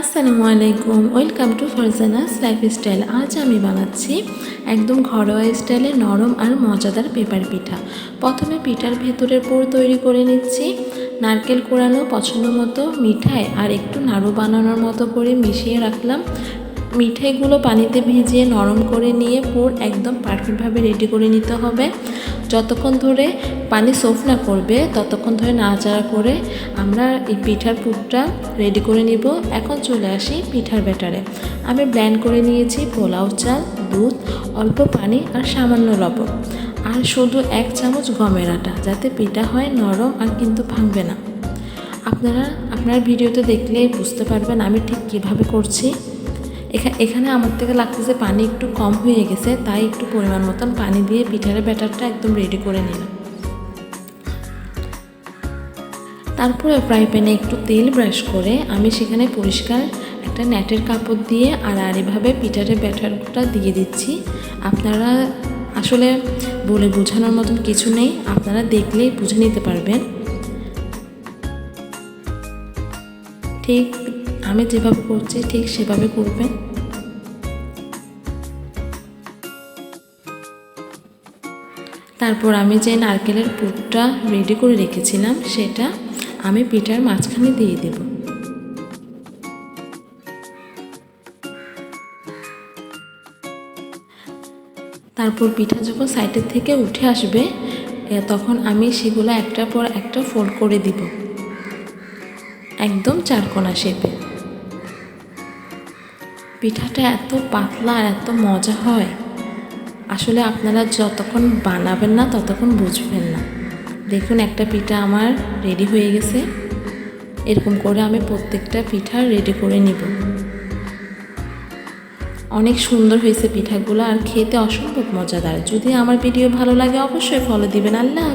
আসসালামু আলাইকুম। Welcome to Farzana's lifestyle আজ আমি বানাচ্ছি একদম ঘরোয়া স্টাইলে নরম আর মজাদার পেপার পিঠা। প্রথমে পিঠার ভেতরের পুর তৈরি করে নিচ্ছি। নারকেল কোড়ানো পছন্দ মতো মিঠাই আর একটু নাড়ু বানানোর মতো করে মিশিয়ে রাখলাম। মিঠাইগুলো পানিতে ভিজিয়ে নরম করে নিয়ে পুর একদম পারফেক্টভাবে রেডি করে নিতে হবে। যতক্ষণ ধরে পানি সোফ না করবে, ততক্ষণ ধরে নাড়াচাড়া করে আমরা এই পিঠার পুরটা রেডি করে নিব। এখন চলে আসি পিঠার ব্যাটারে। আমি ব্ল্যান্ড করে নিয়েছি পোলাও চাল, দুধ, অল্প পানি আর সামান্য লবণ। আর শুধু এক চামচ গমের আটা, যাতে পিঠা হয় নরম আর কিন্তু ভাঙবে না। আপনারা, আপনার ভিডিওতে দেখলে বুঝতে পারবেন আমি ঠিক কীভাবে করছি। এখানে আমার থেকে লাগতেছে পানি একটু কম হয়ে গেছে, তাই একটু পরিমাণ মতন পানি দিয়ে পিঠার ব্যাটারটা একদম রেডি করে নিলাম। তারপরে ফ্রাই প্যানে একটু তেল ব্রাশ করে আমি সেখানে পরিষ্কার একটা নেটের কাপড় দিয়ে আড়াআড়িভাবে পিঠারের ব্যাটারটা দিয়ে দিচ্ছি। আপনারা আসলে বলে বোঝানোর মতন কিছু নেই, আপনারা দেখলেই বুঝে নিতে পারবেন। ঠিক আমি যেভাবে করছি ঠিক সেভাবে করবেন। তারপর আমি যে নারকেলের পুরটা রেডি করে রেখেছিলাম, সেটা আমি পিঠার মাঝখানে দিয়ে দেব। তারপর পিঠা যখন সাইডের থেকে উঠে আসবে তখন আমি সেগুলো একটার পর একটা ফোল্ড করে দিব। একদম চারকোনা শেপে পিঠাটা এত পাতলা আর এত মজা হয়, আসলে আপনারা যতক্ষণ বানাবেন না ততক্ষণ বুঝবেন না। দেখুন একটা পিঠা আমার রেডি হয়ে গেছে। এরকম করে আমি প্রত্যেকটা পিঠা রেডি করে নিব। অনেক সুন্দর হয়েছে পিঠাগুলো আর খেতে অসম্ভব মজাদার। যদি আমার ভিডিও ভালো লাগে অবশ্যই ফলো দিবেন। আল্লাহ।